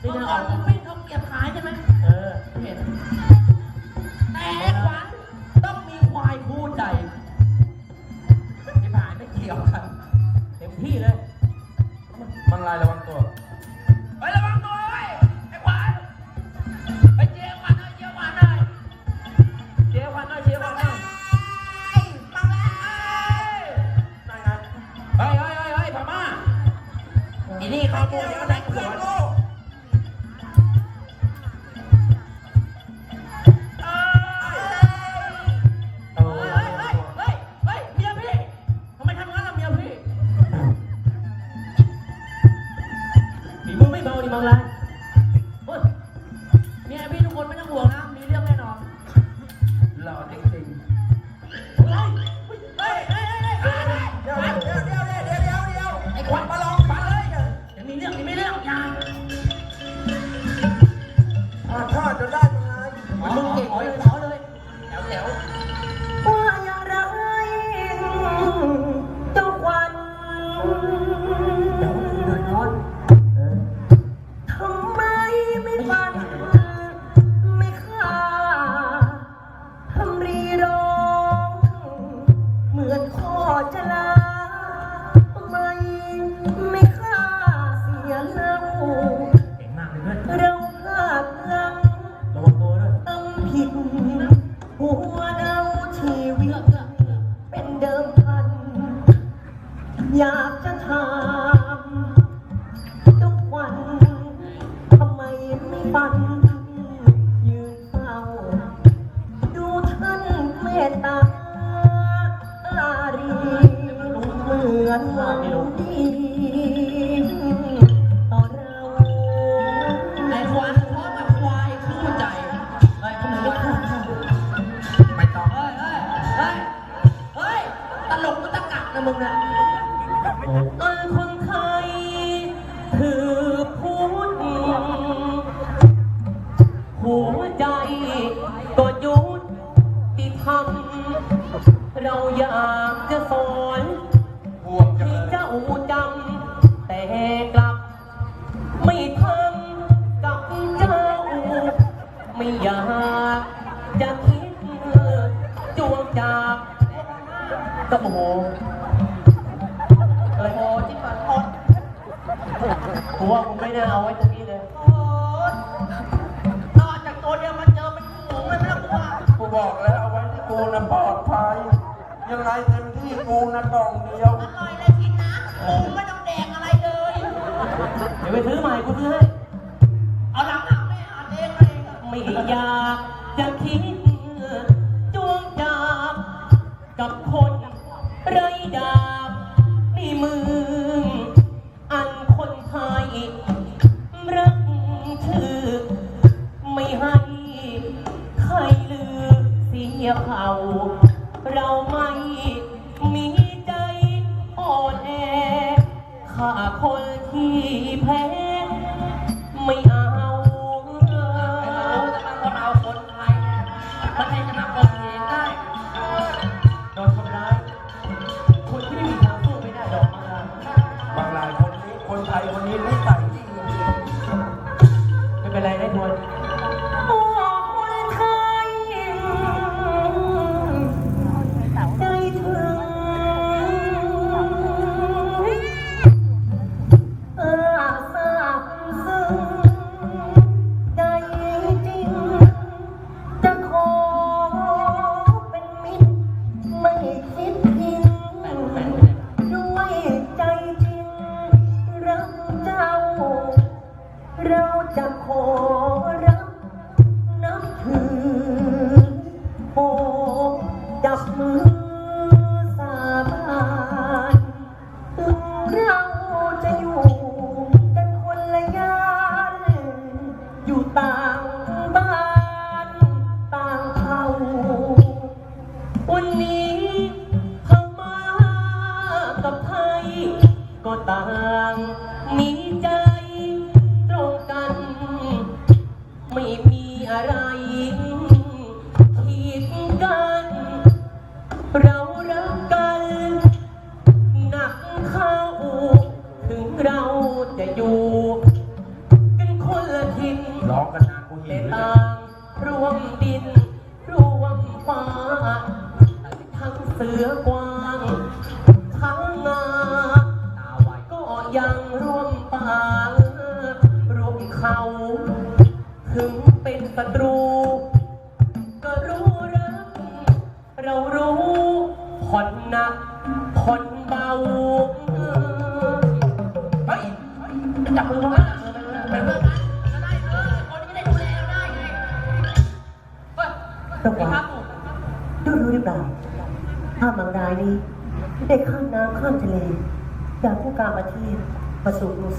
เมื่อน่าก่อเอามึงไม่เอาเกียบขายใช่ไหมเออ เห็นแต่ขวัญต้องมีควายคู่ใจที่ผ่านไม่เกี่ยวกันเต็มที่เลยมันลายระวังตัว ไประวังตัวไว้ไอ้ขวัญไปเจียวขวัญหน่อยเจียวขวัญหน่อยเจียวขวัญหน่อยเจียวขวัญหน่อยเฮ้ยเฮ้ยเฮ้ยเฮ้ยพม่าอีนี่เขาพูดเดี๋ยว ฝีมือไม่เบาดิมังลายเฮ้ยเมียพี่ทุกคนไม่ต้องห่วงนะ มีเรื่องแน่นอนหล่อจริงเฮ้ยเฮ้ยเฮ้ยเฮ้ยเฮ้ยเฮ้ยๆเดี๋ยวเดี๋ยวเดี๋ยวเดี๋ยวเดี๋ยวเดี๋ยวไอ้ขวัญมาลองฟันเล กมันตะกักนะมึงเนี่ยโอ้เออคนไทยถือพุทธหัวใจก็ยุติธรรมเราอยากจะสอนห่วงจังเลย ก็โอ้โหอะไรโอ้ที่ฝันอดกูว่ากูไม่น่าเอาไว้ตรงนี้เลยโอ้ยนอกจากตัวเดียวมันเจอเป็นฝูงเลยไม่ต้องกลัวกูบอกแล้วเอาไว้ที่กูนะปลอดภัย ยังไงเต็มที่กูนะกล่องเดียว อร่อยเลยกินนะกูไม่ต้องแดกอะไรเลยเดี๋ยวไปซื้อใหม่กูซื้อให้เอาหลังหลังไม่เอาเองเองอะไม่อยากจะคิด มืออันคนไทยรักถือ ไม่ให้ใครลือเสียเขา ไม่เป็นไรได้ทวนโอ้คนไทยใจถึงเออทราบซึ้งใจจริง จะขอเป็นมิตรไม่คิดทิ้งด้วยใจจริงรักเจ้า เราจะขอ มือสาบานถึงเราจะอยู่กันคนละยานอยู่ต่างบ้านต่างเขาวันนี้พม่ากับไทยก็ต่างมีใจ ร้องกันนานกูหิแต่วเลยต่างรวมดิน ร่วมฟ้า ทั้งเสือกวาง ทั้งงา ตาไวก็ยังร่วมป่าร่วมเขา ถึงเป็นศัตรู ก็รู้รัก เรารู้ผ่อนหนักผ่อนเบาเฮ้ยจับมือมา ฮ้ยต้องพี่วาครับดูรู้หรือเปล่าถ้าบางรายนี้ได้ข้ามน้ำข้ามทะเลจากผู้การประเทศประสูติกรุงศรี